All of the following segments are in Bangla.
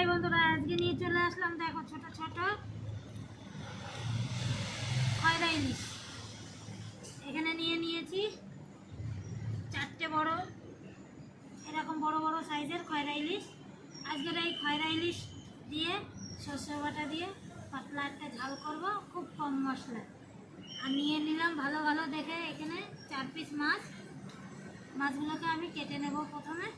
হাই বন্ধুরা, আজকে নিয়ে চলে আসলাম, দেখো ছোট ছোট। খয়রা ইলিশ। এখানে নিয়ে নিয়েছি চারটে বড়, এরকম বড় বড় সাইজের খয়রা ইলিশ। আজকের এই খয়রা ইলিশ দিয়ে, সর্ষে বাটা দিয়ে পাতলা একটা ঝাল করব, খুব কম মশলা। আর নিয়ে নিলাম ভালো ভালো দেখে এখানে চার পিস মাছ। মাছগুলোকে আমি কেটে নেব প্রথমে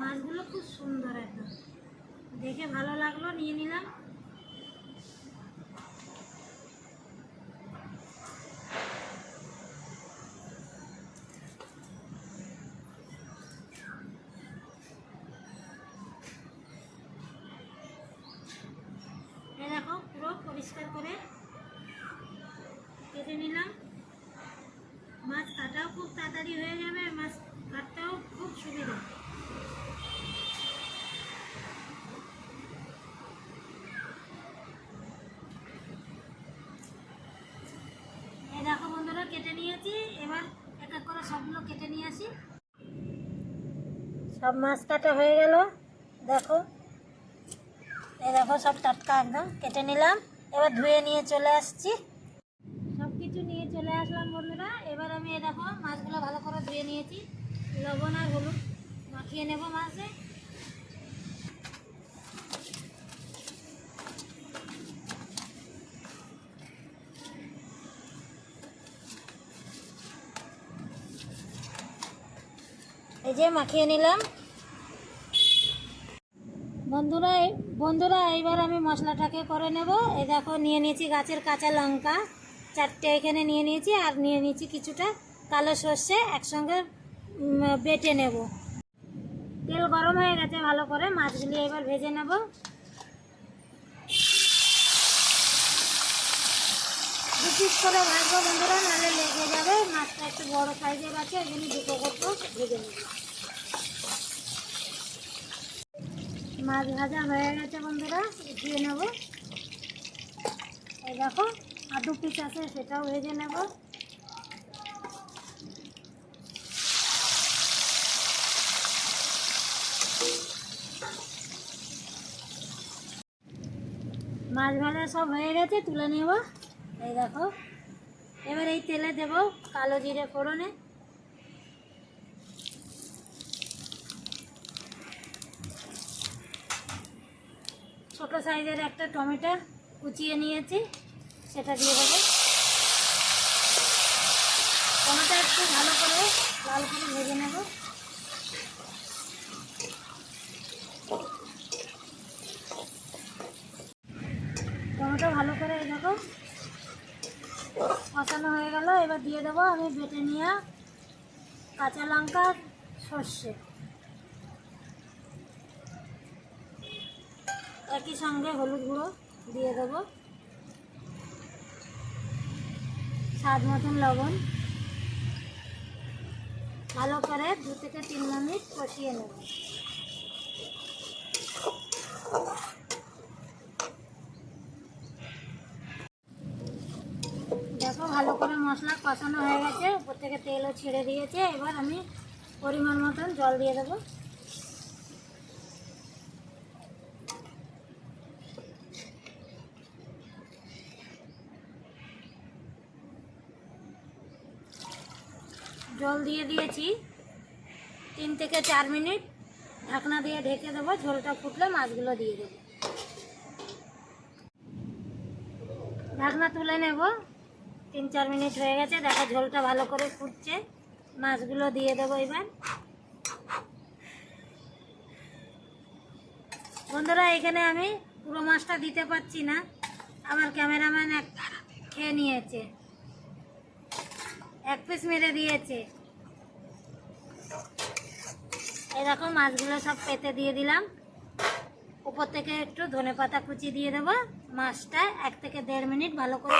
মাছগুলো খুব সুন্দর একদম দেখে ভালো লাগল নিয়ে নিলাম। দেখো, পুরো পরিষ্কার করে কেটে নিলাম। মাছ কাটাও খুব তাড়াতাড়ি হয়ে যাবে, মাছ কাটতেও খুব সুবিধা এই দেখো বন্ধুরা কেটে নিয়েছি এবার এক এক করে সবগুলো কেটে নিয়ে আসি সব মাছ কাটা হয়ে গেল। দেখো। এই দেখো সব টাটকা একদম। কেটে নিলাম। এবার ধুয়ে নিয়ে চলে আসছি। সব কিছু নিয়ে চলে আসলাম বন্ধুরা। এবার আমি এই দেখো মাছগুলো ভালো করে ধুয়ে নিয়েছি। লবণ আর হলুদ মাখিয়ে নেব মাছে। এই যে মাখিয়ে নিলাম। বন্ধুরা বন্ধুরা, এইবার আমি মশলাটাকে করে নেব। এই দেখো, নিয়ে নিয়েছি গাছের কাঁচা লঙ্কা। চারটে এখানে নিয়ে নিয়েছি, আর নিয়ে নিয়েছি কিছুটা কালো সর্ষে একসঙ্গে বেটে নেব। তেল গরম হয়ে গেছে ভালো করে মাছগুলি এবার ভেজে নেব। দু পিস করে ভাজবো বন্ধুরা, নাহলে লেগে যাবে। মাছটা একটু বড় সাইজের আছে, ওই জন্য দুটো করব, ভেজে নেব। মাছ ভাজা হয়ে গেছে বন্ধুরা উঠিয়ে নেব। এই দেখো, আর দু পিস আছে, সেটাও ভেজে নেব। মাছ ভাজা সব হয়ে গেছে, তুলে নেব। এই দেখো, এবার এই তেলে দেব কালো জিরে ফোড়নে। ছোট সাইজের একটা টমেটো কুচিয়ে নিয়েছি, সেটা দিয়ে দেবো। টমেটো একটু ভালো করে লাল করে ভেজে নেব। টমেটো ভালো করে দেখো কষানো হয়ে গেল। এবার দিয়ে দেবো আমি বেটে নিয়ে কাঁচা লঙ্কা সর্ষে। একই সঙ্গে হলুদ গুঁড়ো দিয়ে দেবো। স্বাদ মতন লবণ। ভালো করে দু থেকে তিন মিনিট কষিয়ে নেব। দেখো ভালো করে মশলা কষানো হয়ে গেছে। উপর থেকে তেলও ছেড়ে দিয়েছে। এবার আমি পরিমাণ মতন জল দিয়ে দেবো। জল দিয়ে দিয়েছি। তিন থেকে চার মিনিট ঢাকনা দিয়ে ঢেকে দেবো, ঝোলটা ফুটলে মাছগুলো দিয়ে দেবো। ঢাকনা তুলে নেব। তিন চার মিনিট হয়ে গেছে, দেখো ঝোলটা ভালো করে ফুটছে। মাছগুলো দিয়ে দেবো এবার। বন্ধুরা, এখানে আমি পুরো মাছটা দিতে পারছি না। আমার ক্যামেরাম্যান এক খেয়ে নিয়েছে। এক পিস মেরে দিয়েছে। এরকম মাছগুলো সব পেতে দিয়ে দিলাম। উপর থেকে একটু ধনে পাতা কুচি দিয়ে দেবো। মাছটা এক থেকে দেড় মিনিট ভালো করে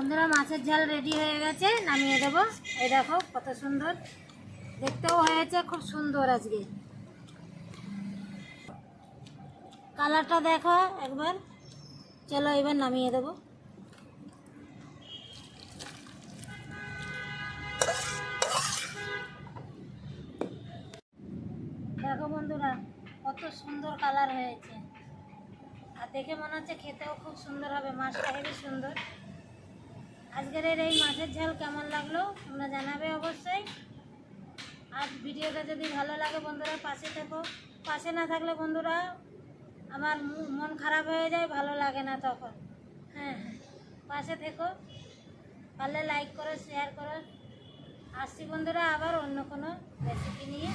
বন্ধুরা, মাছের ঝাল রেডি হয়ে গেছে, নামিয়ে দেবো। এই দেখো, কত সুন্দর। দেখতেও হয়েছে খুব সুন্দর আজকে। কালারটা দেখো একবার। চলো এবার নামিয়ে দেবো। দেখো বন্ধুরা, কত সুন্দর কালার হয়েছে। আর দেখে মনে হচ্ছে খেতেও খুব সুন্দর হবে, মাছটা হেবি সুন্দর। আজকের এই মাছের ঝাল কেমন লাগল তোমরা জানাবে অবশ্যই। আর ভিডিওটা যদি ভালো লাগে বন্ধুরা, পাশে থেকো। পাশে না থাকলে বন্ধুরা, আমার মন খারাপ হয়ে যায়, ভালো লাগে না তখন। হ্যাঁ পাশে থেকো। পারলে লাইক করো শেয়ার করো। আসছি বন্ধুরা আবার অন্য কোনো রেসিপি নিয়ে।